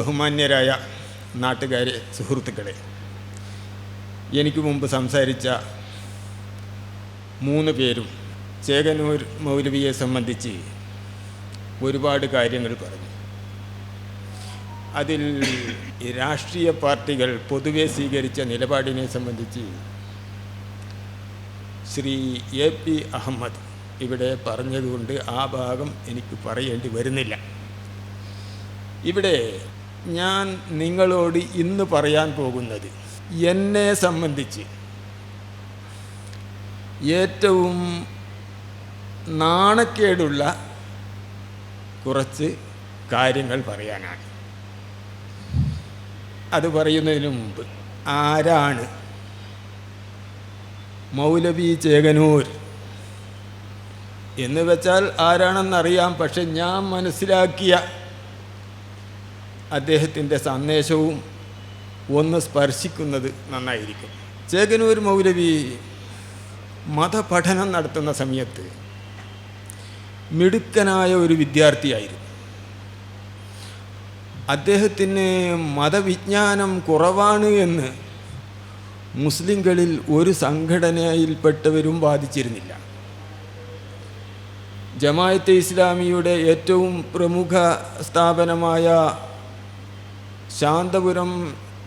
ബഹുമാന്യരായ നാട്ടുകാരെ സുഹൃത്തുക്കളെ. എനിക്ക് മുമ്പ് സംസാരിച്ച മൂന്ന് പേരും ചേകനൂർ മൗലവിയെ സംബന്ധിച്ച് ഒരുപാട് കാര്യങ്ങൾ പറഞ്ഞു. അതിൽ രാഷ്ട്രീയ പാർട്ടികൾ പൊതുവെ സ്വീകരിച്ച നിലപാടിനെ സംബന്ധിച്ച് ശ്രീ എ പി അഹമ്മദ് ഇവിടെ പറഞ്ഞതുകൊണ്ട് ആ ഭാഗം എനിക്ക് പറയേണ്ടി വരുന്നില്ല. ഇവിടെ ഞാൻ നിങ്ങളോട് ഇന്ന് പറയാൻ പോകുന്നത് എന്നെ സംബന്ധിച്ച്. ഏറ്റവും നാണക്കേടുള്ള കുറച്ച് കാര്യങ്ങൾ പറയാനാണ്. അത് പറയുന്നതിന് മുമ്പ് ആരാണ് മൗലവി ചേകനൂർ? എന്ന് വെച്ചാൽ ആരാണെന്നറിയാം പക്ഷെ ഞാൻ മനസ്സിലാക്കിയ അദ്ദേഹത്തിന്റെ സന്ദേശവും ഒന്ന് സ്പർശിക്കുന്നത് നന്നായിരിക്കും. ചേകനൂർ മൗലവി മതപഠനം നടത്തുന്ന സമയത്ത് മിടുക്കനായ ഒരു വിദ്യാർത്ഥിയായിരുന്നു. അദ്ദേഹത്തിന് മതവിജ്ഞാനം കുറവാണ് എന്ന് മുസ്ലിങ്ങളിൽ ഒരു സംഘടനയിൽപ്പെട്ടവരും വാദിച്ചിരുന്നില്ല. ജമായത്തെ ഇസ്ലാമിയുടെ ഏറ്റവും പ്രമുഖ സ്ഥാപനമായ ശാന്തപുരം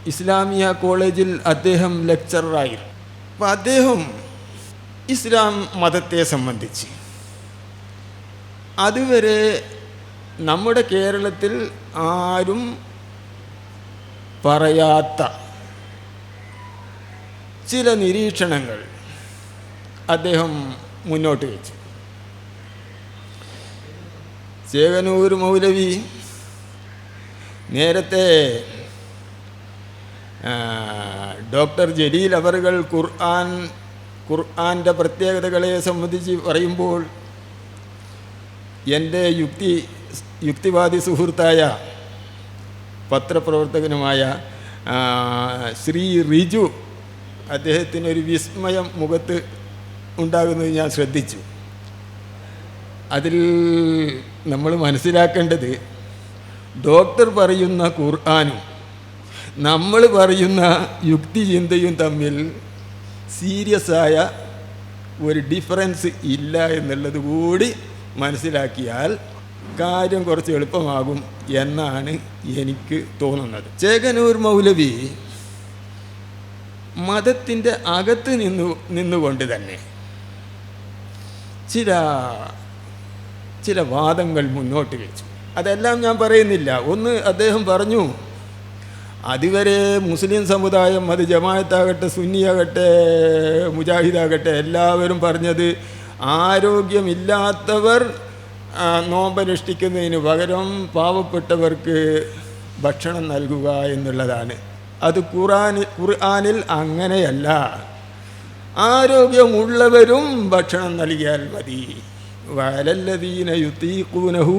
ഇസ്ലാമിയ കോളേജിൽ അദ്ദേഹം ലെക്ചററായി അപ്പം അദ്ദേഹം ഇസ്ലാം മതത്തെ സംബന്ധിച്ച് അതുവരെ നമ്മുടെ കേരളത്തിൽ ആരും പറയാത്ത ചില നിരീക്ഷണങ്ങൾ അദ്ദേഹം മുന്നോട്ട് വെച്ചു. ചേകനൂർ മൗലവി നേരത്തെ ഡോക്ടർ ജലീൽ അവറുകൾ ഖുർആൻ ഖുർആന്റെ പ്രത്യേകതകളെ സംബന്ധിച്ച് പറയുമ്പോൾ എന്റെ യുക്തി യുക്തിവാദി സുഹൃത്തായ പത്രപ്രവർത്തകനുമായ ശ്രീ റിജു അദ്ദേഹത്തിന് ഒരു വിസ്മയം മുഖത്ത് ഉണ്ടാകുന്നത് ഞാൻ ശ്രദ്ധിച്ചു. അതിൽ നമ്മൾ മനസ്സിലാക്കേണ്ടത് ഡോക്ടർ പറയുന്ന ഖുർആാനും നമ്മൾ പറയുന്ന യുക്തിചിന്തയും തമ്മിൽ സീരിയസ് ആയ ഒരു ഡിഫറൻസ് ഇല്ല എന്നുള്ളത് കൂടി മനസ്സിലാക്കിയാൽ കാര്യം കുറച്ച് എളുപ്പമാകും എന്നാണ് എനിക്ക് തോന്നുന്നത്. ചേകനൂർ മൗലവി മതത്തിന്റെ അകത്ത് നിന്നു നിന്നുകൊണ്ട് തന്നെ ചില ചില വാദങ്ങൾ മുന്നോട്ട് വെച്ചു. അതെല്ലാം ഞാൻ പറയുന്നില്ല. ഒന്ന് അദ്ദേഹം പറഞ്ഞു അതുവരെ മുസ്ലിം സമുദായം അത് ജമായത്താകട്ടെ സുന്നിയാകട്ടെ മുജാഹിദാകട്ടെ എല്ലാവരും പറഞ്ഞത് ആരോഗ്യമില്ലാത്തവർ നോമ്പനുഷ്ഠിക്കുന്നതിന് പകരം പാവപ്പെട്ടവർക്ക് ഭക്ഷണം നൽകുക എന്നുള്ളതാണ്. അത് ഖുറാനിൽ ഖുർആാനിൽ അങ്ങനെയല്ല. ആരോഗ്യമുള്ളവരും ഭക്ഷണം നൽകിയാൽ മതി. വലല്ലദീന യുത്തീഖൂനഹു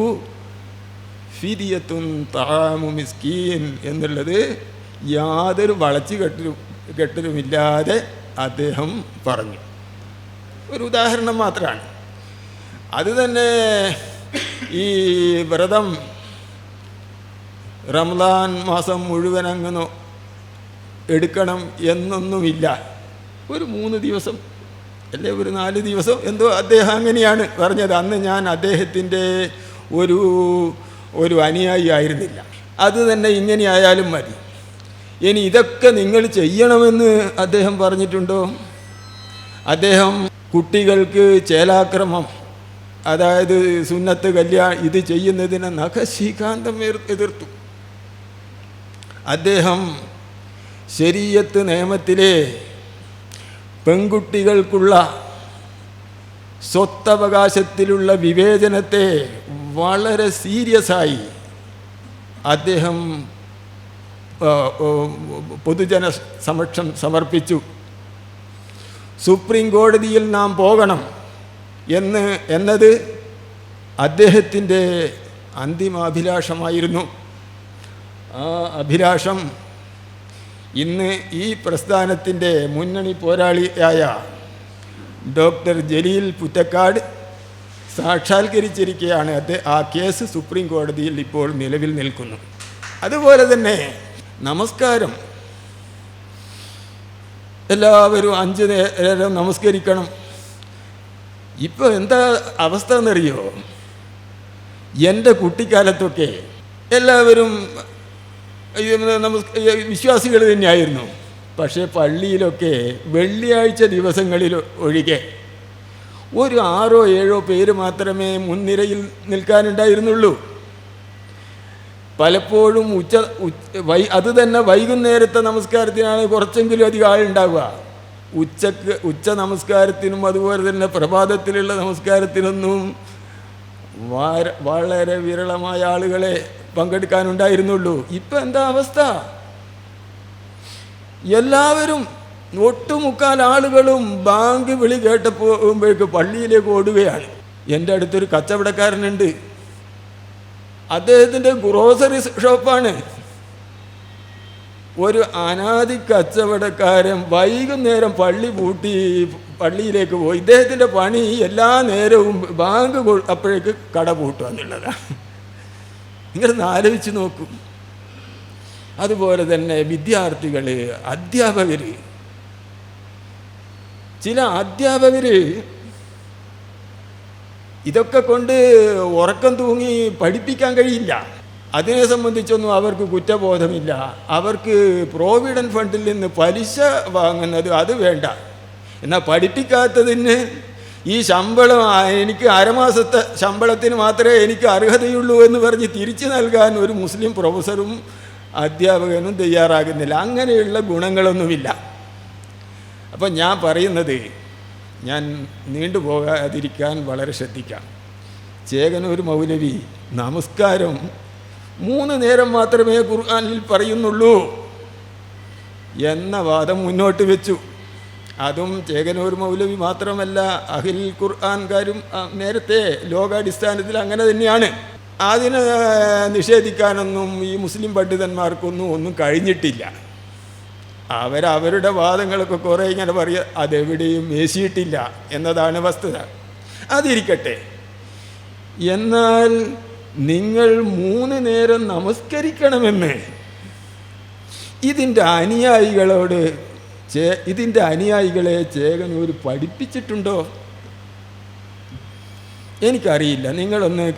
ഫിദിയത്തുൻ താമു മിസ്കീൻ എന്നുള്ളത് യാതൊരു വളച്ചു കെട്ടലും കെട്ടലുമില്ലാതെ അദ്ദേഹം പറഞ്ഞു. ഒരു ഉദാഹരണം മാത്രമാണ്. അത് തന്നെ ഈ വ്രതം റംലാൻ മാസം മുഴുവൻ അങ്ങ് എടുക്കണം എന്നൊന്നുമില്ല. ഒരു മൂന്ന് ദിവസം അല്ലെ ഒരു നാല് ദിവസം എന്തോ അദ്ദേഹം അങ്ങനെയാണ് പറഞ്ഞത്. അന്ന് ഞാൻ അദ്ദേഹത്തിന്റെ ഒരു ഒരു അനുയായി ആയിരുന്നില്ല. അത് തന്നെ ഇങ്ങനെ ആയാലും മതി. ഇനി ഇതൊക്കെ നിങ്ങൾ ചെയ്യണമെന്ന് അദ്ദേഹം പറഞ്ഞിട്ടുണ്ടോ? അദ്ദേഹം കുട്ടികൾക്ക് ചേലാക്രമം അതായത് സുന്നത്ത് കല്യാണം ഇത് ചെയ്യുന്നതിനെ നഖശീകാന്തം എതിർ- എതിർത്തു. അദ്ദേഹം ശരീരത്ത് നിയമത്തിലെ പെൺകുട്ടികൾക്കുള്ള സ്വത്തവകാശത്തിലുള്ള വിവേചനത്തെ വളരെ സീരിയസ് ആയി അദ്ദേഹം പൊതുജന സമക്ഷം സമർപ്പിച്ചു. സുപ്രീം കോടതിയിൽ നാം പോകണം എന്ന് എന്നത് അദ്ദേഹത്തിന്റെ അന്തിമ അഭിലാഷമായിരുന്നു. ആ അഭിലാഷം ഇന്ന് ഈ പ്രസ്ഥാനത്തിന്റെ മുന്നണി പോരാളിയായ ഡോക്ടർ ജലീൽ പുറ്റക്കാട് സാക്ഷാത്കരിച്ചിരിക്കുകയാണ് അദ്ദേഹം ആ കേസ് സുപ്രീം കോടതിയിൽ ഇപ്പോൾ നിലവിൽ നിൽക്കുന്നു. അതുപോലെ തന്നെ നമസ്കാരം. എല്ലാവരും അഞ്ച് നേരം നമസ്കരിക്കണം. ഇപ്പോൾ എന്താ അവസ്ഥ എന്നറിയോ? എന്റെ കുട്ടിക്കാലത്തൊക്കെ എല്ലാവരും വിശ്വാസികൾ തന്നെയായിരുന്നു. പക്ഷേ പള്ളിയിലൊക്കെ വെള്ളിയാഴ്ച ദിവസങ്ങളിൽ ഒഴികെ ഒരു ആറോ ഏഴോ പേര് മാത്രമേ മുൻനിരയിൽ നിൽക്കാനുണ്ടായിരുന്നുള്ളൂ. പലപ്പോഴും ഉച്ച വൈ അത് തന്നെ വൈകുന്നേരത്തെ നമസ്കാരത്തിനാണ് കുറച്ചെങ്കിലും അധികം ആളുണ്ടാവുക. ഉച്ചയ്ക്ക് ഉച്ച നമസ്കാരത്തിനും അതുപോലെ തന്നെ പ്രഭാതത്തിലുള്ള നമസ്കാരത്തിനൊന്നും വളരെ വിരളമായ ആളുകളെ പങ്കെടുക്കാനുണ്ടായിരുന്നുള്ളൂ. ഇപ്പം എന്താ അവസ്ഥ? എല്ലാവരും ഒട്ടുമുക്കാൽ ആളുകളും ബാങ്ക് വിളി കേട്ടപ്പോഴേക്ക് പള്ളിയിലേക്ക് ഓടുകയാണ്. എന്റെ അടുത്തൊരു കച്ചവടക്കാരനുണ്ട്. അദ്ദേഹത്തിന്റെ ഗ്രോസറി ഷോപ്പാണ്. ഒരു അനാദി കച്ചവടക്കാരൻ വൈകുന്നേരം പള്ളി പൂട്ടി പള്ളിയിലേക്ക് പോയി. ഇദ്ദേഹത്തിന്റെ പണി എല്ലാ നേരവും ബാങ്ക് അപ്പോഴേക്ക് കട പൂട്ടുക എന്നുള്ളതാണ്. ഇങ്ങനെ ആലോചിച്ച് നോക്കും. അതുപോലെ തന്നെ വിദ്യാർത്ഥികൾ അധ്യാപകർ ചില അധ്യാപകർ ഇതൊക്കെ കൊണ്ട് ഉറക്കം തൂങ്ങി പഠിപ്പിക്കാൻ കഴിയില്ല. അതിനെ സംബന്ധിച്ചൊന്നും അവർക്ക് കുറ്റബോധമില്ല. അവർക്ക് പ്രോവിഡന്റ് ഫണ്ടിൽ നിന്ന് പലിശ വാങ്ങുന്നത് അത് വേണ്ട. എന്നാൽ പഠിപ്പിക്കാത്തതിന് ഈ ശമ്പളം എനിക്ക് അരമാസത്തെ ശമ്പളത്തിന് മാത്രമേ എനിക്ക് അർഹതയുള്ളൂ എന്ന് പറഞ്ഞ് തിരിച്ചു നൽകാൻ ഒരു മുസ്ലിം പ്രൊഫസറും അധ്യാപകനും തയ്യാറാകുന്നില്ല. അങ്ങനെയുള്ള ഗുണങ്ങളൊന്നുമില്ല. അപ്പം ഞാൻ പറയുന്നത് ഞാൻ നീണ്ടുപോകാതിരിക്കാൻ വളരെ ശ്രദ്ധിക്കാം. ചേകനൂർ മൗലവി നമസ്കാരം. മൂന്ന് നേരം മാത്രമേ ഖുർആാനിൽ പറയുന്നുള്ളൂ എന്ന വാദം മുന്നോട്ട് വെച്ചു. അതും ചേകനൂർ മൗലവി മാത്രമല്ല അഹിൽ ഖുർആാൻകാരും നേരത്തെ ലോകാടിസ്ഥാനത്തിൽ അങ്ങനെ തന്നെയാണ്. അതിനെ നിഷേധിക്കാനൊന്നും ഈ മുസ്ലിം പണ്ഡിതന്മാർക്കൊന്നും ഒന്നും കഴിഞ്ഞിട്ടില്ല. അവരവരുടെ വാദങ്ങളൊക്കെ കുറേ ഇങ്ങനെ പറയുക അതെവിടെയും വേശിയിട്ടില്ല എന്നതാണ് വസ്തുത. അതിരിക്കട്ടെ. എന്നാൽ നിങ്ങൾ മൂന്ന് നേരം നമസ്കരിക്കണമെന്ന് ഇതിന്റെ അനുയായികളോട് ചേ ഇതിന്റെ അനുയായികളെ ചേകനൂർ പഠിപ്പിച്ചിട്ടുണ്ടോ? എനിക്കറിയില്ല. നിങ്ങളൊന്ന്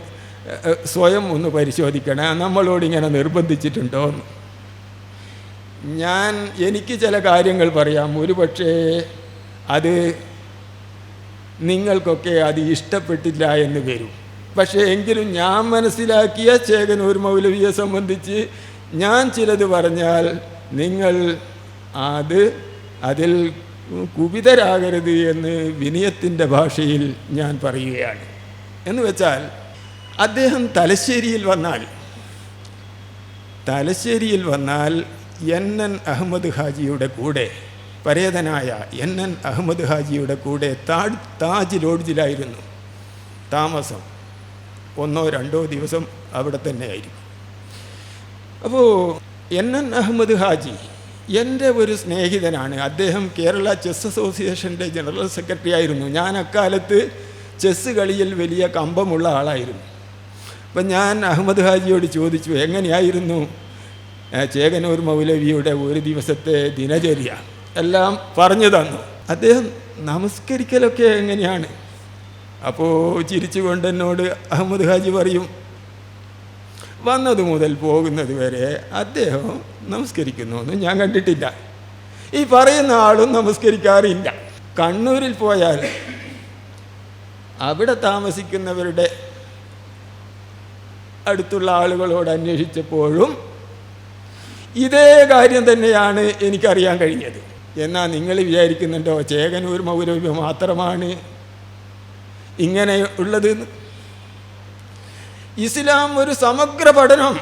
സ്വയം ഒന്ന് പരിശോധിക്കണേ. നമ്മളോട് ഇങ്ങനെ നിർബന്ധിച്ചിട്ടുണ്ടോ എന്ന്. ഞാൻ എനിക്ക് ചില കാര്യങ്ങൾ പറയാം. ഒരു പക്ഷേ അത് നിങ്ങൾക്കൊക്കെ അത് ഇഷ്ടപ്പെട്ടില്ല എന്ന് വരും. പക്ഷേ എങ്കിലും ഞാൻ മനസ്സിലാക്കിയ ചേകനൂർ മൗലവിയെ സംബന്ധിച്ച് ഞാൻ ചിലത് പറഞ്ഞാൽ നിങ്ങൾ അത് അതിൽ കുപിതരാകരുത് എന്ന് വിനയത്തിന്റെ ഭാഷയിൽ ഞാൻ പറയുകയാണ്. എന്ന് വെച്ചാൽ അദ്ദേഹം തലശ്ശേരിയിൽ വന്നാൽ തലശ്ശേരിയിൽ വന്നാൽ എൻ എൻ അഹമ്മദ് ഹാജിയുടെ കൂടെ പരേതനായ എൻ എൻ അഹമ്മദ് ഹാജിയുടെ കൂടെ താജ് താജ് ലോഡ്ജിലായിരുന്നു. താമസം ഒന്നോ രണ്ടോ ദിവസം അവിടെ തന്നെയായിരിക്കും. അപ്പോൾ എൻ എൻ അഹമ്മദ് ഹാജി എന്റെ ഒരു സ്നേഹിതനാണ്. അദ്ദേഹം കേരള ചെസ് അസോസിയേഷന്റെ ജനറൽ സെക്രട്ടറി ആയിരുന്നു. ഞാൻ അക്കാലത്ത് ചെസ് കളിയിൽ വലിയ കമ്പമുള്ള ആളായിരുന്നു. അപ്പം ഞാൻ അഹമ്മദ് ഹാജിയോട് ചോദിച്ചു എങ്ങനെയായിരുന്നു? ചേകനൂർ മൗലവിയുടെ ഒരു ദിവസത്തെ ദിനചര്യ എല്ലാം പറഞ്ഞു തന്നു. അദ്ദേഹം നമസ്കരിക്കലൊക്കെ എങ്ങനെയാണ്? അപ്പോൾ ചിരിച്ചുകൊണ്ട് എന്നോട് അഹമ്മദ് ഹാജി പറയും വന്നത് മുതൽ പോകുന്നത് വരെ അദ്ദേഹം നമസ്കരിക്കുന്നു ഞാൻ കണ്ടിട്ടില്ല. ഈ പറയുന്ന ആളും നമസ്കരിക്കാറില്ല. കണ്ണൂരിൽ പോയാൽ അവിടെ താമസിക്കുന്നവരുടെ അടുത്തുള്ള ആളുകളോട് അന്വേഷിച്ചപ്പോഴും ഇതേ കാര്യം തന്നെയാണ് എനിക്കറിയാൻ കഴിഞ്ഞത്. എന്നാൽ നിങ്ങൾ വിചാരിക്കുന്നുണ്ടോ? ചേകനൂർ മൗലവി മാത്രമാണ് ഇങ്ങനെ ഉള്ളത്? ഇസ്ലാം ഒരു സമഗ്ര പഠനം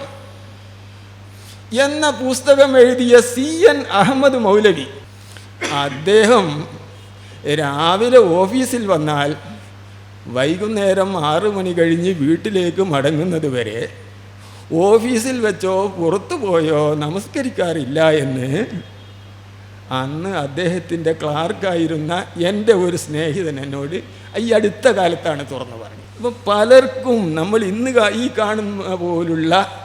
എന്ന പുസ്തകം എഴുതിയ സി എൻ അഹമ്മദ് മൗലവി അദ്ദേഹം രാവിലെ ഓഫീസിൽ വന്നാൽ വൈകുന്നേരം ആറു മണി കഴിഞ്ഞ് വീട്ടിലേക്ക് മടങ്ങുന്നത് വരെ ഓഫീസിൽ വെച്ചോ പുറത്തു പോയോ നമസ്കരിക്കാറില്ല എന്ന്. അന്ന് അദ്ദേഹത്തിന്റെ ക്ലാർക്കായിരുന്ന എന്റെ ഒരു സ്നേഹിതൻ എന്നോട് ഈ അടുത്ത കാലത്താണ് തുറന്നു പറഞ്ഞത്. അപ്പം പലർക്കും നമ്മൾ ഇന്ന് ഈ കാണുന്ന പോലുള്ള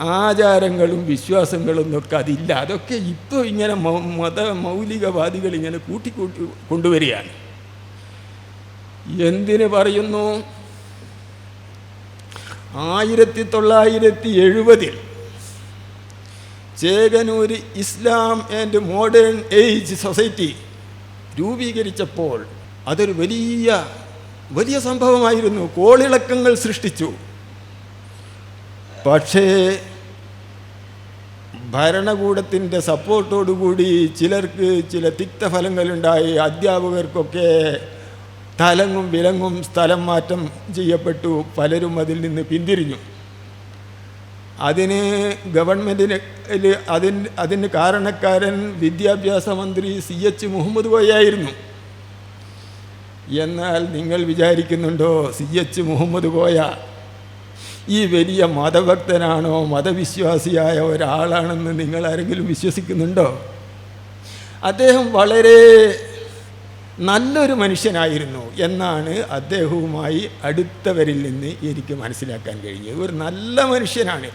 ആചാരങ്ങളും വിശ്വാസങ്ങളും ഒക്കെ അതില്ല. അതൊക്കെ ഇപ്പോൾ ഇങ്ങനെ മത മൗലികവാദികൾ ഇങ്ങനെ കൂട്ടിക്കൂട്ടി കൊണ്ടുവരികയാണ്. എന്തിന് പറയുന്നു? ആയിരത്തി തൊള്ളായിരത്തി എഴുപതിൽ Chekanur Islam and modern age society രൂപീകരിച്ചപ്പോൾ അതൊരു വലിയ വലിയ സംഭവമായിരുന്നു. കോളിളക്കങ്ങൾ സൃഷ്ടിച്ചു. പക്ഷേ ഭരണകൂടത്തിന്റെ സപ്പോർട്ടോടുകൂടി ചിലർക്ക് ചില തിക്തഫലങ്ങളുണ്ടായി. അധ്യാപകർക്കൊക്കെ തലങ്ങും വിലങ്ങും സ്ഥലം മാറ്റം ചെയ്യപ്പെട്ടു. പലരും അതിൽ നിന്ന് പിന്തിരിഞ്ഞു. അതിന് ഗവൺമെന്റിന് അതിന് അതിന് കാരണക്കാരൻ വിദ്യാഭ്യാസ മന്ത്രി സി എച്ച് മുഹമ്മദ് കോയായിരുന്നു എന്നാൽ നിങ്ങൾ വിചാരിക്കുന്നുണ്ടോ സി എച്ച് മുഹമ്മദ് കോയ? ഈ വലിയ മതഭക്തനാണോ? മതവിശ്വാസിയായ ഒരാളാണെന്ന് നിങ്ങൾ ആരെങ്കിലും വിശ്വസിക്കുന്നുണ്ടോ? അദ്ദേഹം വളരെ നല്ലൊരു മനുഷ്യനായിരുന്നു എന്നാണ് അദ്ദേഹവുമായി അടുത്തവരിൽ നിന്ന് എനിക്ക് മനസ്സിലാക്കാൻ കഴിഞ്ഞത്. ഒരു നല്ല മനുഷ്യനാണ്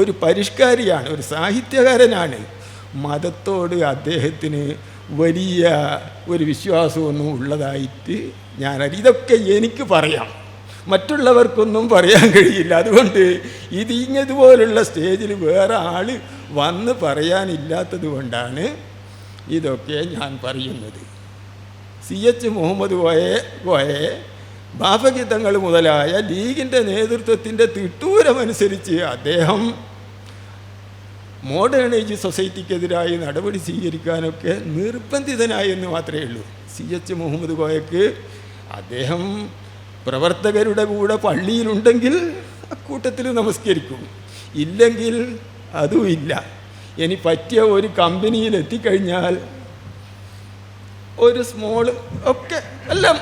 ഒരു പരിഷ്കാരിയാണ് ഒരു സാഹിത്യകാരനാണ്. മതത്തോട് അദ്ദേഹത്തിന് വലിയ ഒരു വിശ്വാസമൊന്നും ഉള്ളതായിട്ട് ഞാൻ ഇതൊക്കെ എനിക്ക് പറയാം. മറ്റുള്ളവർക്കൊന്നും പറയാൻ കഴിയില്ല. അതുകൊണ്ട് ഇത് ഇങ്ങതുപോലുള്ള സ്റ്റേജിൽ വേറെ ആൾ വന്ന് പറയാനില്ലാത്തത് കൊണ്ടാണ് ഇതൊക്കെ ഞാൻ പറയുന്നത്. സി എച്ച് മുഹമ്മദ് കോയെ കോയെ ബാഫഗീതങ്ങൾ മുതലായ ലീഗിന്റെ നേതൃത്വത്തിന്റെ തിട്ടൂരമനുസരിച്ച് അദ്ദേഹം മോഡേൺ ഏജ് സൊസൈറ്റിക്കെതിരായി നടപടി സ്വീകരിക്കാനൊക്കെ നിർബന്ധിതനായി എന്ന് മാത്രമേ ഉള്ളൂ. സി എച്ച് മുഹമ്മദ് കോയക്ക് അദ്ദേഹം പ്രവർത്തകരുടെ കൂടെ പള്ളിയിലുണ്ടെങ്കിൽ അക്കൂട്ടത്തിൽ നമസ്കരിക്കും. ഇല്ലെങ്കിൽ അതുമില്ല ഇനി പറ്റിയ ഒരു കമ്പനിയിൽ എത്തിക്കഴിഞ്ഞാൽ ഒരു സ്മോൾ ഒക്കെ എല്ലാം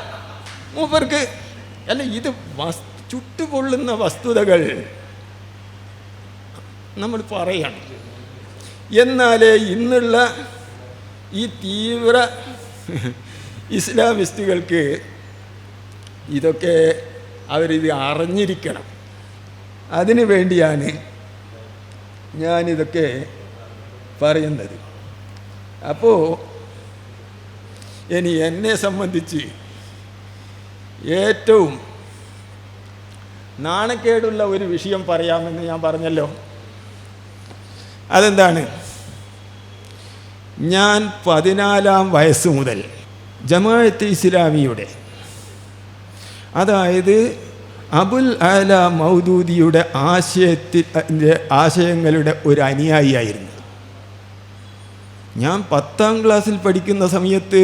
മൂപ്പർക്ക് അല്ല ഇത് വസ്തു ചുട്ടുപൊള്ളുന്ന വസ്തുതകൾ. നമ്മൾ പറയണം. എന്നാലേ ഇന്നുള്ള ഈ തീവ്ര ഇസ്ലാമിസ്റ്റുകൾക്ക് ഇതൊക്കെ അവരിത് അറിഞ്ഞിരിക്കണം. അതിനു വേണ്ടിയാണ് ഞാനിതൊക്കെ പറയുന്നത്. അപ്പോൾ ഇനി എന്നെ സംബന്ധിച്ച് ഏറ്റവും നാണക്കേടുള്ള ഒരു വിഷയം പറയാമെന്ന് ഞാൻ പറഞ്ഞല്ലോ. അതെന്താണ്? ഞാൻ പതിനാലാം വയസ്സ് മുതൽ ജമാഅത്ത് ഇസ്ലാമിയുടെ അതായത് അബുൽ അല മൗദൂദിയുടെ ആശയത്തിൽ ആശയങ്ങളുടെ ഒരു അനുയായിയായിരുന്നു ഞാൻ പത്താം ക്ലാസ്സിൽ പഠിക്കുന്ന സമയത്ത്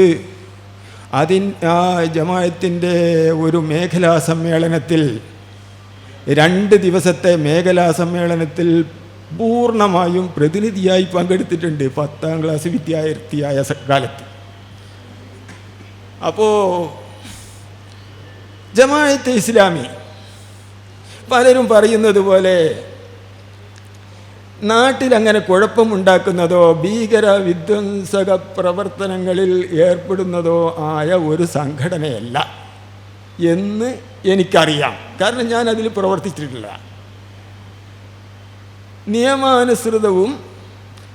അതിൻ ആ ജമായത്തിന്റെ ഒരു മേഖലാ സമ്മേളനത്തിൽ രണ്ട് ദിവസത്തെ മേഖലാ സമ്മേളനത്തിൽ പൂർണമായും പ്രതിനിധിയായി പങ്കെടുത്തിട്ടുണ്ട് പത്താം ക്ലാസ് വിദ്യാർത്ഥിയായ കാലത്ത്. അപ്പോൾ ജമായത്ത് ഇസ്ലാമി പലരും പറയുന്നത് പോലെ നാട്ടിലങ്ങനെ കുഴപ്പമുണ്ടാക്കുന്നതോ ഭീകര വിധ്വംസക പ്രവർത്തനങ്ങളിൽ ഏർപ്പെടുന്നതോ ആയ ഒരു സംഘടനയല്ല എന്ന് എനിക്കറിയാം. കാരണം ഞാൻ അതിൽ പ്രവർത്തിച്ചിട്ടില്ല. നിയമാനുസൃതവും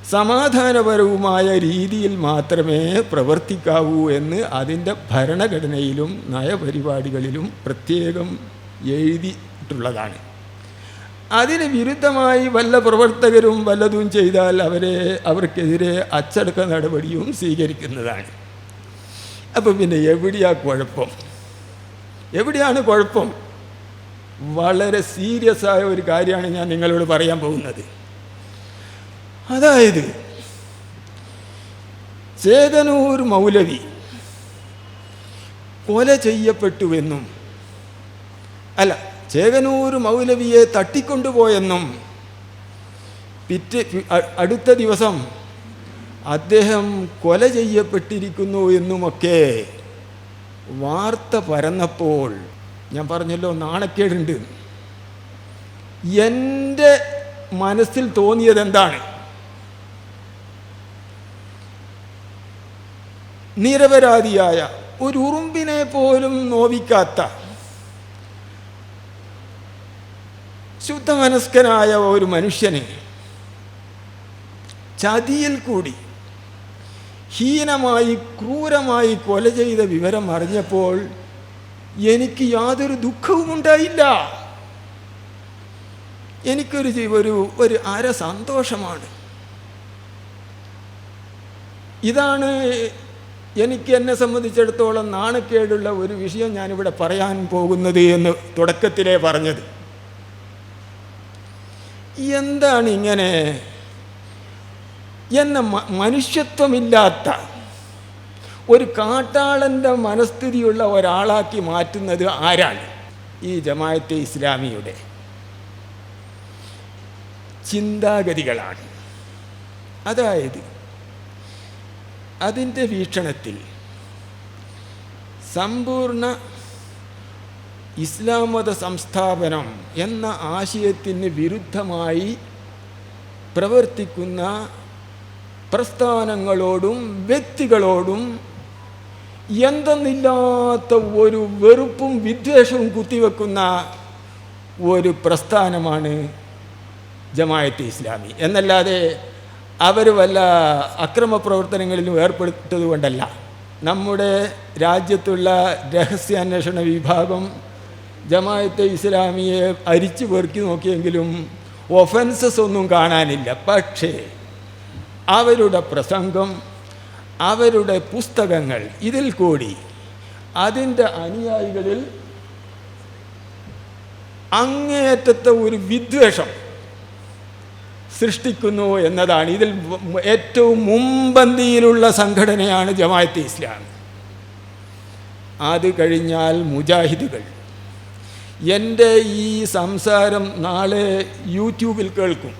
സമാധാനപരവുമായ രീതിയിൽ മാത്രമേ പ്രവർത്തിക്കാവൂ എന്ന് അതിന്റെ ഭരണഘടനയിലും നയപരിപാടികളിലും പ്രത്യേകം എഴുതിയിട്ടുള്ളതാണ്. അതിന് വിരുദ്ധമായി വല്ല പ്രവർത്തകരും വല്ലതും ചെയ്താൽ അവരെ അവർക്കെതിരെ അച്ചടക്ക നടപടിയും സ്വീകരിക്കുന്നതാണ്. അപ്പം പിന്നെ എവിടെയാ കുഴപ്പം? എവിടെയാണ് കുഴപ്പം? വളരെ സീരിയസ് ആയ ഒരു കാര്യമാണ് ഞാൻ നിങ്ങളോട് പറയാൻ പോകുന്നത്. അതായത് ചേതനൂർ മൗലവി കൊല ചെയ്യപ്പെട്ടുവെന്നും അല്ല ചേകനൂർ മൗലവിയെ തട്ടിക്കൊണ്ടുപോയെന്നും പിറ്റേ അടുത്ത ദിവസം അദ്ദേഹം കൊല ചെയ്യപ്പെട്ടിരിക്കുന്നു എന്നുമൊക്കെ വാർത്ത പരന്നപ്പോൾ ഞാൻ പറഞ്ഞല്ലോ നാണക്കേടുണ്ട്. എന്റെ മനസ്സിൽ തോന്നിയത് എന്താണ് നിരപരാധിയായ ഒരു ഉറുമ്പിനെ പോലും നോവിക്കാത്ത ശുദ്ധമനസ്കനായ ഒരു മനുഷ്യനെ ചതിയിൽ കൂടി ഹീനമായി ക്രൂരമായി കൊല ചെയ്ത വിവരം അറിഞ്ഞപ്പോൾ എനിക്ക് യാതൊരു ദുഃഖവും ഉണ്ടായില്ല. എനിക്കൊരു ഒരു ഒരു അര സന്തോഷമാണ്. ഇതാണ് എനിക്ക് എന്നെ സംബന്ധിച്ചിടത്തോളം നാണക്കേടുള്ള ഒരു വിഷയം ഞാനിവിടെ പറയാൻ പോകുന്നത് എന്ന് തുടക്കത്തിലേ പറഞ്ഞത്. എന്താണ് ഇങ്ങനെ എന്ന മനുഷ്യത്വമില്ലാത്ത ഒരു കാട്ടാളന്റെ മനസ്ഥിതിയുള്ള ഒരാളാക്കി മാറ്റുന്നത് ആരാണ്? ഈ ജമായത്തെ ഇസ്ലാമിയുടെ ചിന്താഗതികളാണ്. അതായത് അതിന്റെ വീക്ഷണത്തിൽ സമ്പൂർണ ഇസ്ലാം മത സംസ്ഥാപനം എന്ന ആശയത്തിന് വിരുദ്ധമായി പ്രവർത്തിക്കുന്ന പ്രസ്ഥാനങ്ങളോടും വ്യക്തികളോടും എന്തെന്നില്ലാത്ത ഒരു വെറുപ്പും വിദ്വേഷവും കുത്തിവെക്കുന്ന ഒരു പ്രസ്ഥാനമാണ് ജമായത്ത് ഇസ്ലാമി. എന്നല്ലാതെ അവർ വല്ല അക്രമ പ്രവർത്തനങ്ങളിലും ഏർപ്പെടുത്തതുകൊണ്ടല്ല. നമ്മുടെ രാജ്യത്തുള്ള രഹസ്യാന്വേഷണ വിഭാഗം ജമായത്തെ ഇസ്ലാമിയെ അരിച്ചു പെറുക്കി നോക്കിയെങ്കിലും ഒഫൻസസ് ഒന്നും കാണാനില്ല. പക്ഷേ അവരുടെ പ്രസംഗം അവരുടെ പുസ്തകങ്ങൾ ഇതിൽ കൂടി അതിന്റെ അനുയായികളിൽ അങ്ങേയറ്റത്തെ ഒരു വിദ്വേഷം സൃഷ്ടിക്കുന്നു എന്നതാണ്. ഇതിൽ ഏറ്റവും മുമ്പന്തിയിലുള്ള സംഘടനയാണ് ജമാഅത്തെ ഇസ്ലാം. അത് കഴിഞ്ഞാൽ മുജാഹിദുകൾ. എന്റെ ഈ സംസാരം നാളെ യൂട്യൂബിൽ കേൾക്കും.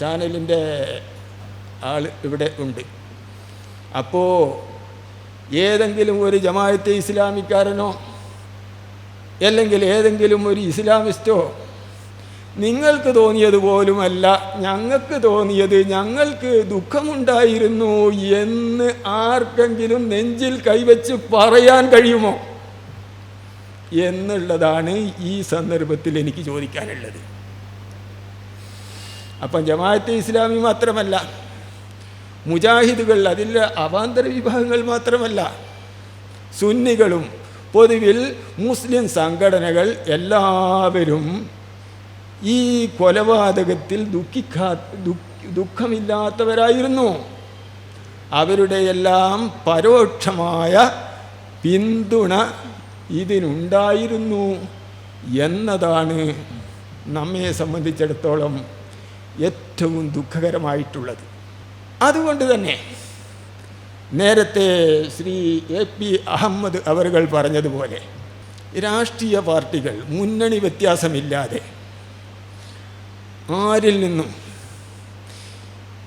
ചാനലിന്റെ ആൾ ഇവിടെ ഉണ്ട്. അപ്പോൾ ഏതെങ്കിലും ഒരു ജമായത്തെ ഇസ്ലാമിക്കാരനോ അല്ലെങ്കിൽ ഏതെങ്കിലും ഒരു ഇസ്ലാമിസ്റ്റോ നിങ്ങൾക്ക് തോന്നിയത് പോലുമല്ല ഞങ്ങൾക്ക് തോന്നിയത് ഞങ്ങൾക്ക് ദുഃഖമുണ്ടായിരുന്നു എന്ന് ആർക്കെങ്കിലും നെഞ്ചിൽ കൈവച്ച് പറയാൻ കഴിയുമോ? എന്നുള്ളതാണ് ഈ സന്ദർഭത്തിൽ എനിക്ക് ചോദിക്കാനുള്ളത്. അപ്പം ജമാഅത്തെ ഇസ്ലാമി മാത്രമല്ല മുജാഹിദുകൾ അതിലെ അവാന്തര വിഭാഗങ്ങൾ മാത്രമല്ല സുന്നികളും പൊതുവിൽ മുസ്ലിം സംഘടനകൾ എല്ലാവരും ഈ കൊലപാതകത്തിൽ ദുഃഖിക്കാ ദുഃഖ- ദുഃഖമില്ലാത്തവരായിരുന്നു. അവരുടെ എല്ലാം പരോക്ഷമായ പിന്തുണ ഇതിനുണ്ടായിരുന്നു എന്നതാണ് നമ്മെ സംബന്ധിച്ചിടത്തോളം ഏറ്റവും ദുഃഖകരമായിട്ടുള്ളത്. അതുകൊണ്ട് തന്നെ നേരത്തെ ശ്രീ എ പി അഹമ്മദ് അവറുകൾ പറഞ്ഞതുപോലെ രാഷ്ട്രീയ പാർട്ടികൾ മുന്നണി വ്യത്യാസമില്ലാതെ ആരിൽ നിന്നും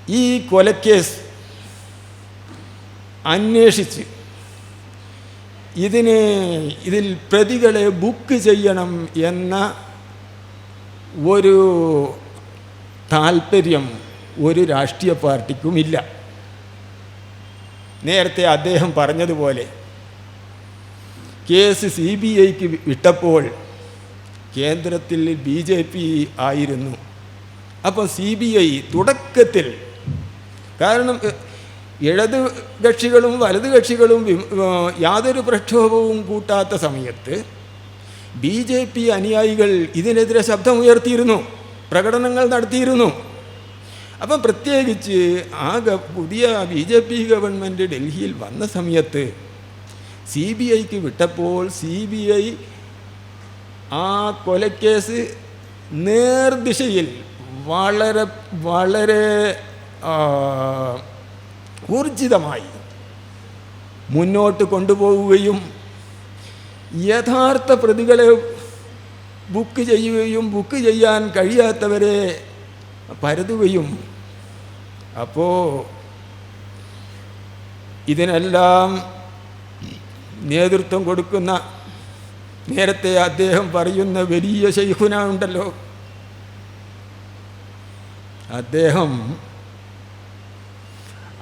ഈ കൊലക്കേസ് അന്വേഷിച്ച് ഇതിന് ഇതിൽ പ്രതികളെ ബുക്ക് ചെയ്യണം എന്ന ഒരു താല്പര്യം ഒരു രാഷ്ട്രീയ പാർട്ടിക്കുമില്ല. നേരത്തെ അദ്ദേഹം പറഞ്ഞതുപോലെ കേസ് സി ബി ഐക്ക് വിട്ടപ്പോൾ കേന്ദ്രത്തിൽ ബി ജെ പി ആയിരുന്നു. അപ്പോൾ സി ബി ഐ തുടക്കത്തിൽ കാരണം ഇടത് കക്ഷികളും വലത് കക്ഷികളും യാതൊരു പ്രക്ഷോഭവും കൂട്ടാത്ത സമയത്ത് ബി ജെ പി അനുയായികൾ ഇതിനെതിരെ ശബ്ദമുയർത്തിയിരുന്നു പ്രകടനങ്ങൾ നടത്തിയിരുന്നു. അപ്പം പ്രത്യേകിച്ച് ആ പുതിയ ബി ജെ പി ഗവൺമെന്റ് ഡൽഹിയിൽ വന്ന സമയത്ത് സി ബി ഐക്ക് വിട്ടപ്പോൾ സി ബി ഐ ആ കൊലക്കേസ് നേർദിശയിൽ വളരെ വളരെ ഊർജിതമായി മുന്നോട്ട് കൊണ്ടുപോവുകയും യഥാർത്ഥ പ്രതികളെ ബുക്ക് ചെയ്യുകയും ബുക്ക് ചെയ്യാൻ കഴിയാത്തവരെ പരതുകയും. അപ്പോ ഇതിനെല്ലാം നേതൃത്വം കൊടുക്കുന്ന നേരത്തെ അദ്ദേഹം പറയുന്ന വലിയ ശൈഖുന ഉണ്ടല്ലോ. അദ്ദേഹം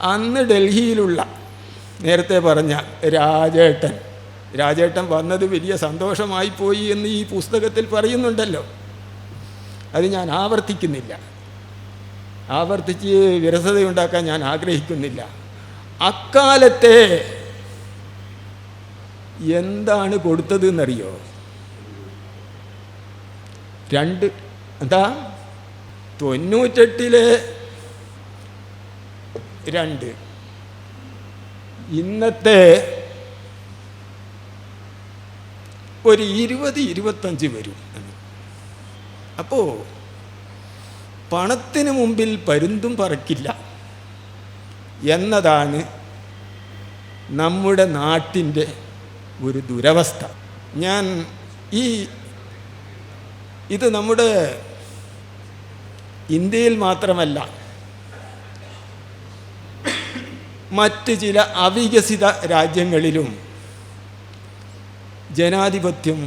അന്ന് ഡൽഹിയിലുള്ള നേരത്തെ പറഞ്ഞ രാജേട്ടൻ. രാജേട്ടൻ വന്നത് വലിയ സന്തോഷമായി പോയി എന്ന് ഈ പുസ്തകത്തിൽ പറയുന്നുണ്ടല്ലോ. അത് ഞാൻ ആവർത്തിക്കുന്നില്ല. ആവർത്തിച്ച് വിരസതയുണ്ടാക്കാൻ ഞാൻ ആഗ്രഹിക്കുന്നില്ല. അക്കാലത്തെ എന്താണ് കൊടുത്തത് എന്നറിയോ രണ്ട് എന്താ? തൊണ്ണൂറ്റെട്ടിലെ രണ്ട്. ഇന്നത്തെ ഒരു ഇരുപത് ഇരുപത്തഞ്ച് വരും. അപ്പോ പണത്തിന് മുമ്പിൽ പരുന്തും പറക്കില്ല എന്നതാണ് നമ്മുടെ നാട്ടിന്റെ ഒരു ദുരവസ്ഥ. ഞാൻ ഈ ഇത് നമ്മുടെ ഇന്ത്യയിൽ മാത്രമല്ല മറ്റ് ചില അവികസിത രാജ്യങ്ങളിലും ജനാധിപത്യം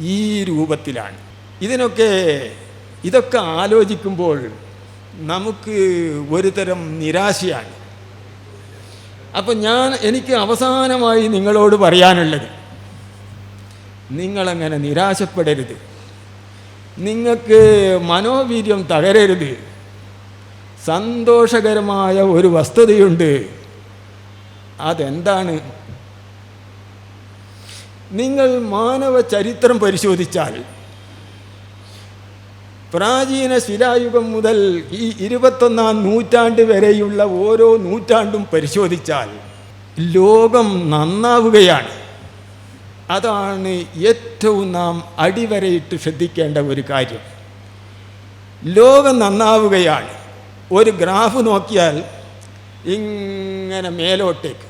ഈ രൂപത്തിലാണ്. ഇതിനൊക്കെ ഇതൊക്കെ ആലോചിക്കുമ്പോൾ നമുക്ക് ഒരു തരം നിരാശയാണ്. അപ്പം ഞാൻ എനിക്ക് അവസാനമായി നിങ്ങളോട് പറയാനുള്ളത് നിങ്ങളങ്ങനെ നിരാശപ്പെടരുത്. നിങ്ങൾക്ക് മനോവീര്യം തകരരുത്. സന്തോഷകരമായ ഒരു വസ്തുതയുണ്ട്. അതെന്താണ്? നിങ്ങൾ മാനവ ചരിത്രം പരിശോധിച്ചാൽ പ്രാചീന ശിലായുഗം മുതൽ ഈ ഇരുപത്തൊന്നാം നൂറ്റാണ്ട് വരെയുള്ള ഓരോ നൂറ്റാണ്ടും പരിശോധിച്ചാൽ ലോകം നന്നാവുകയാണ്. അതാണ് ഏറ്റവും നാം അടിവരയിട്ട് ശ്രദ്ധിക്കേണ്ട ഒരു കാര്യം. ലോകം നന്നാവുകയാണ്. ഒരു ഗ്രാഫ് നോക്കിയാൽ ഇങ്ങനെ മേലോട്ടേക്ക്.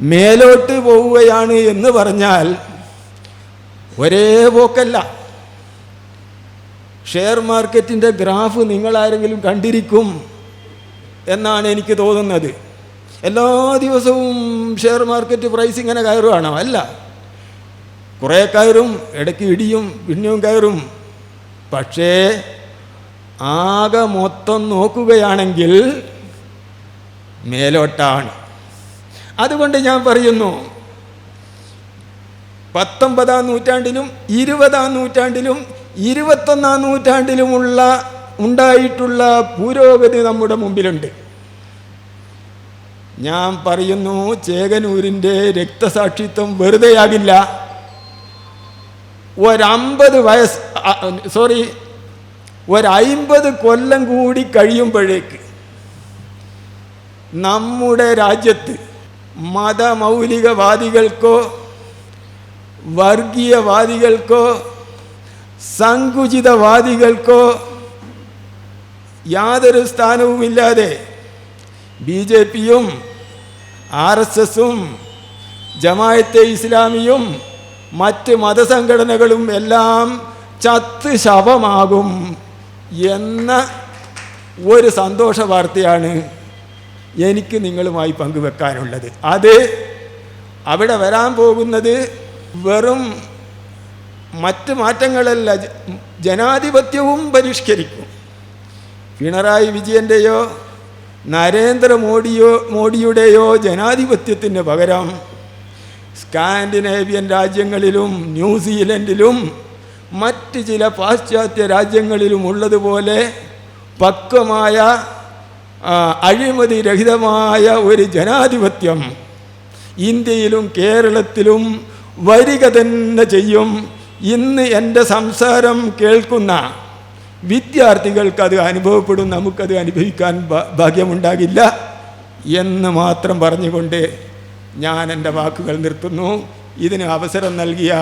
മേലോട്ട് പോവുകയാണ് എന്ന് പറഞ്ഞാൽ ഒരേ പോക്കല്ല. ഷെയർ മാർക്കറ്റിന്റെ ഗ്രാഫ് നിങ്ങളാരെങ്കിലും കണ്ടിരിക്കും എന്നാണ് എനിക്ക് തോന്നുന്നത്. എല്ലാ ദിവസവും ഷെയർ മാർക്കറ്റ് പ്രൈസ് ഇങ്ങനെ കയറുകയാണോ അല്ല കുറേ കയറും ഇടയ്ക്ക് ഇടിയും പിന്നെയും കയറും. പക്ഷേ ആകെ മൊത്തം നോക്കുകയാണെങ്കിൽ മേലോട്ടാണ്. അതുകൊണ്ട് ഞാൻ പറയുന്നു പത്തൊമ്പതാം നൂറ്റാണ്ടിലും ഇരുപതാം നൂറ്റാണ്ടിലും ഇരുപത്തൊന്നാം നൂറ്റാണ്ടിലുമുള്ള ഉണ്ടായിട്ടുള്ള പുരോഗതി നമ്മുടെ മുമ്പിലുണ്ട്. ഞാൻ പറയുന്നു ചേകനൂരിന്റെ രക്തസാക്ഷിത്വം വെറുതെയാകില്ല. ഒരമ്പത് വയസ്സ് സോറി ഒരമ്പത് കൊല്ലം കൂടി കഴിയുമ്പോഴേക്ക് നമ്മുടെ രാജ്യത്ത് മതമൗലികവാദികൾക്കോ വർഗീയവാദികൾക്കോ സങ്കുചിതവാദികൾക്കോ യാതൊരു സ്ഥാനവുമില്ലാതെ ബി ജെ പിയും ആർ എസ് എസും ജമായത്തെ ഇസ്ലാമിയും മറ്റ് മതസംഘടനകളും എല്ലാം ചത്ത് ശവമാകും. എന്ന ഒരു സന്തോഷ വാർത്തയാണ് എനിക്ക് നിങ്ങളുമായി പങ്കുവെക്കാനുള്ളത്. അത് അവിടെ വരാൻ പോകുന്നത് വെറും മറ്റ് മാറ്റങ്ങളല്ല ജനാധിപത്യവും പരിഷ്കരിക്കും. പിണറായി വിജയന്റെയോ നരേന്ദ്രമോദിയോ മോഡിയുടെയോ ജനാധിപത്യത്തിന് പകരം സ്കാൻഡിനേവിയൻ രാജ്യങ്ങളിലും ന്യൂസിലൻഡിലും മറ്റ് ചില പാശ്ചാത്യ രാജ്യങ്ങളിലും ഉള്ളതുപോലെ പക്വമായ അഴിമതി രഹിതമായ ഒരു ജനാധിപത്യം ഇന്ത്യയിലും കേരളത്തിലും വരിക തന്നെ ചെയ്യും. ഇന്ന് എന്റെ സംസാരം കേൾക്കുന്ന വിദ്യാർത്ഥികൾക്ക് അത് അനുഭവപ്പെടും നമുക്കത് അനുഭവിക്കാൻ ഭാഗ്യമുണ്ടാകില്ല എന്ന് മാത്രം പറഞ്ഞുകൊണ്ട് ഞാൻ എന്റെ വാക്കുകൾ നിർത്തുന്നു. ഇതിന് അവസരം നൽകിയ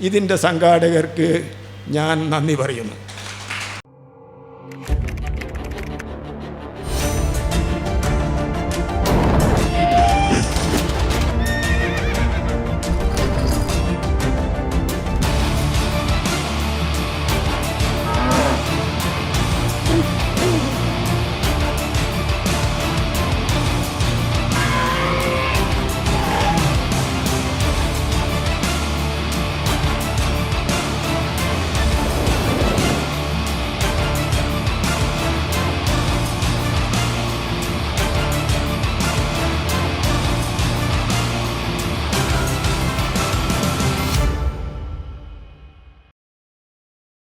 ഇതിന്റെ സംഘാടകർക്ക് ഞാൻ നന്ദി പറയുന്നു.